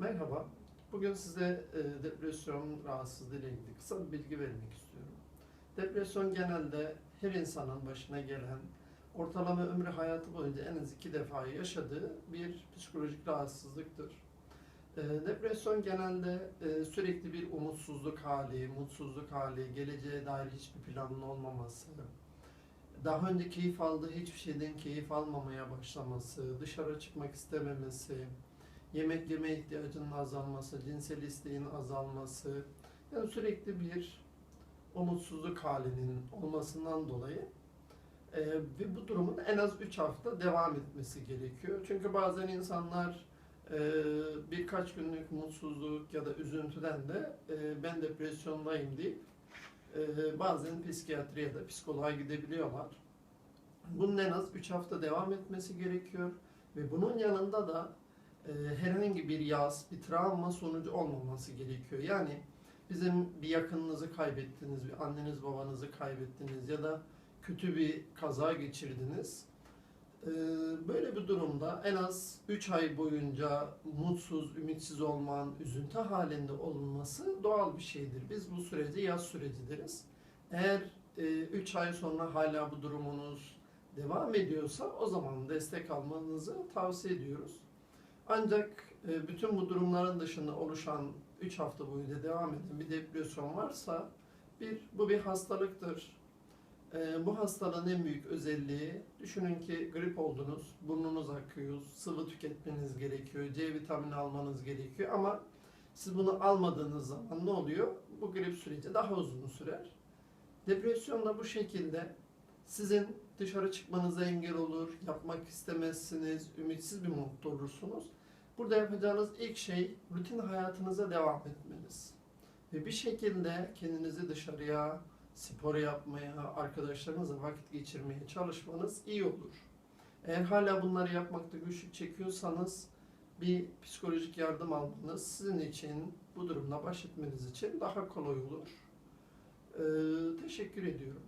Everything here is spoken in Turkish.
Merhaba. Bugün size e, depresyon rahatsızlığı ile ilgili kısa bir bilgi vermek istiyorum. Depresyon genelde her insanın başına gelen, ortalama ömrü hayatı boyunca en az iki defa yaşadığı bir psikolojik rahatsızlıktır. E, depresyon genelde e, sürekli bir umutsuzluk hali, mutsuzluk hali, geleceğe dair hiçbir planın olmaması, daha önce keyif aldığı hiçbir şeyden keyif almamaya başlaması, dışarı çıkmak istememesi, yemek yeme ihtiyacının azalması, cinsel isteğin azalması, yani sürekli bir umutsuzluk halinin olmasından dolayı e, ve bu durumun en az 3 hafta devam etmesi gerekiyor. Çünkü bazen insanlar e, birkaç günlük mutsuzluk ya da üzüntüden de e, ben depresyondayım deyip e, bazen psikiyatri ya da psikoloğa gidebiliyorlar. Bunun en az 3 hafta devam etmesi gerekiyor ve bunun yanında da herhangi bir yaz, bir travma sonucu olmaması gerekiyor. Yani bizim bir yakınınızı kaybettiniz, bir anneniz babanızı kaybettiniz ya da kötü bir kaza geçirdiniz. E, böyle bir durumda en az 3 ay boyunca mutsuz, ümitsiz olman, üzüntü halinde olunması doğal bir şeydir. Biz bu süreci yaz süreci deriz. Eğer 3 ay sonra hala bu durumunuz devam ediyorsa o zaman destek almanızı tavsiye ediyoruz. Ancak e, bütün bu durumların dışında oluşan 3 hafta boyunca devam eden bir depresyon varsa bir bu bir hastalıktır. E, Bu hastalığın en büyük özelliği düşünün ki grip oldunuz, burnunuz akıyor, sıvı tüketmeniz gerekiyor, C vitamini almanız gerekiyor ama siz bunu almadığınız zaman ne oluyor? Bu grip süreci daha uzun sürer. Depresyon da bu şekilde sizin dışarı çıkmanıza engel olur, yapmak istemezsiniz, ümitsiz bir modda olursunuz. Burada yapacağınız ilk şey rutin hayatınıza devam etmeniz. Ve bir şekilde kendinizi dışarıya, spor yapmaya, arkadaşlarınızla vakit geçirmeye çalışmanız iyi olur. Eğer hala bunları yapmakta güçlük çekiyorsanız bir psikolojik yardım almanız sizin için bu durumla baş etmeniz için daha kolay olur. Ee, teşekkür ediyorum.